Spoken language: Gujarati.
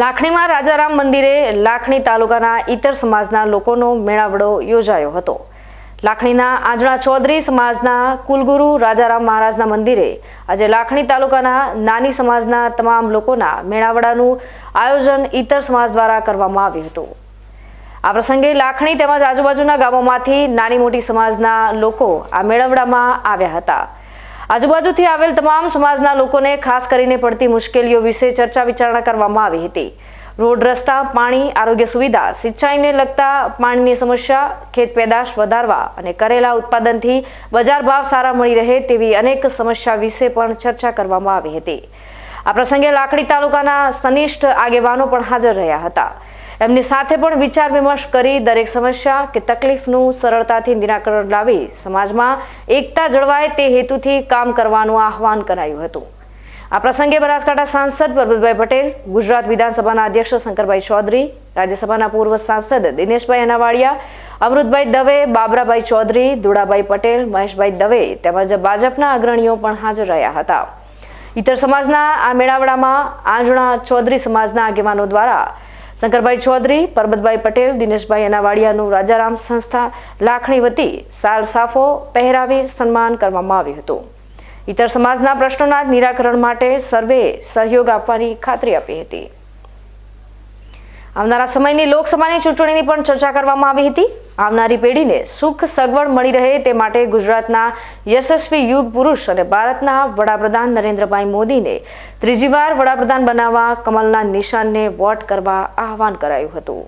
લાખણીમાં રાજારામ મંદિરે લાખણી તાલુકાના ઇતર સમાજના લોકોનો મેળાવડો યોજાયો હતો. લાખણીના આંજણા ચૌધરી સમાજના કુલગુરુ રાજારામ મહારાજના મંદિરે આજે લાખણી તાલુકાના નાની સમાજના તમામ લોકોના મેળાવડાનું આયોજન ઇતર સમાજ દ્વારા કરવામાં આવ્યું હતું. આ પ્રસંગે લાખણી તેમજ આજુબાજુના ગામોમાંથી નાની મોટી સમાજના લોકો આ મેળાવડામાં આવ્યા હતા. આજુબાજુથી આવેલ તમામ સમાજના લોકોને ખાસ કરીને પડતી મુશ્કેલીઓ વિશે ચર્ચા વિચારણા કરવામાં આવી હતી. રોડ, રસ્તા, પાણી, આરોગ્ય સુવિધા, સિંચાઈને લગતા પાણીની સમસ્યા, ખેત પેદાશ વધારવા અને કરેલા ઉત્પાદનથી બજાર ભાવ સારા મળી રહે તેવી અનેક સમસ્યા વિશે પણ ચર્ચા કરવામાં આવી હતી. આ પ્રસંગે લાકડી તાલુકાના સનિષ્ઠ આગેવાનો પણ હાજર રહ્યા હતા. એમની સાથે પણ વિચાર વિમર્શ કરી દરેક સમસ્યા કે તકલીફનું સરળતાથી નિરાકરણ લાવી સમાજમાં એકતા જળવાય તે હેતુથી કામ કરવાનું આહવાન કરાયું હતું. આ પ્રસંગે બનાસકાંઠા સાંસદ પરબતભાઈ પટેલ, ગુજરાત વિધાનસભાના અધ્યક્ષ શંકરભાઈ ચૌધરી, રાજ્યસભાના પૂર્વ સાંસદ દિનેશભાઈ અનાવાડિયા, અમૃતભાઈ દવે, બાબરાભાઈ ચૌધરી, દુડાભાઈ પટેલ, મહેશભાઈ દવે તેમજ ભાજપના અગ્રણીઓ પણ હાજર રહ્યા હતા. ઇતર સમાજના આ મેળાવડામાં આંજણા ચૌધરી સમાજના આગેવાનો દ્વારા શંકરભાઈ ચૌધરી, પરબતભાઈ પટેલ, દિનેશભાઈ અનાવાડિયાનું રાજારામ સંસ્થા લાખણી વતી સાલ સાફો પહેરાવી સન્માન કરવામાં આવ્યું હતું. ઇતર સમાજના પ્રશ્નોના નિરાકરણ માટે સર્વે સહયોગ આપવાની ખાતરી આપી હતી. આવનારા સમયની લોકસભાની ચૂંટણીની પણ ચર્ચા કરવામાં આવી હતી. આવનારી પેઢીને સુખ સગવડ મળી રહે તે માટે ગુજરાતના યશસ્વી યુગ પુરુષ અને ભારતના વડાપ્રધાન નરેન્દ્રભાઈ મોદીને ત્રીજી વાર વડાપ્રધાન બનાવવા કમલના નિશાનને વોટ કરવા આહવાન કરાયું હતું.